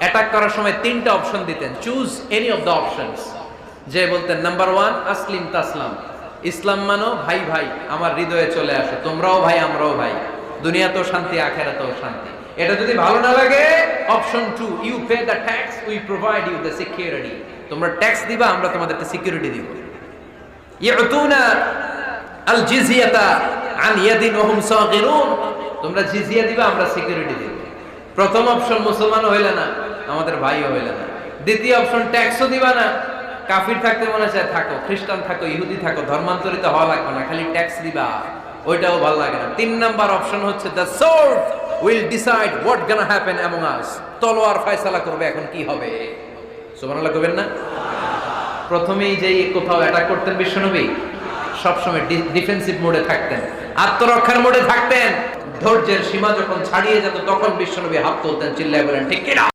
Attack করার সময় তিনটা অপশন দিতেন। Choose any of the options যে বলতেন নাম্বার ওয়ান আসলিম তাসলাম ইসলাম মানো, ভাই ভাই, আমার হৃদয়ে চলে আসো। তোমরাও ভাই, আমরাও ভাই। দুনিয়া তো শান্তি, আখেরাতেও শান্তি। এটা যদি ভালো না লাগে option two you pay the tax we provide you the security তোমরা ট্যাক্স দিবা, আমরা তোমাদেরকে সিকিউরিটি দিব। ইয়াতুনা আল জিজিয়াতা আন ইয়াদিন ওয়া হুম সাগিরুন। তোমরা জিজিয়া দিবা, আমরা সিকিউরিটি দিব। প্রথম অপশন মুসলমান হইলে না। আমাদের ভাইও হইলে না। দ্বিতীয় অপশন ট্যাক্সও দিবা না। কাফির থাকতে মনে চায়, থাকো। খ্রিস্টান থাকো, ইহুদি থাকো, ধর্মান্তরিত হওয়া লাগবে না, খালি ট্যাক্স দিবা। ওইটাও ভালো লাগে না। তিন নাম্বার অপশন হচ্ছে the sword will decide what gonna happen among us তলোয়ার ফয়সালা করবে, এখন কি হবে? সুবহানাল্লাহ কবেন না? প্রথমেই যেই কোথাও অ্যাটাক করতেন বিশ্বনবী, সবসময় ডিফেন্সিভ মোডে থাকতেন। আত্মরক্ষার মোডে থাকতেন। ধৈর্যের সীমা যখন ছাড়িয়ে যেত, তখন বিশ্বনবী হাত তুলতেন, চিল্লায় বলেন ঠিক কিনা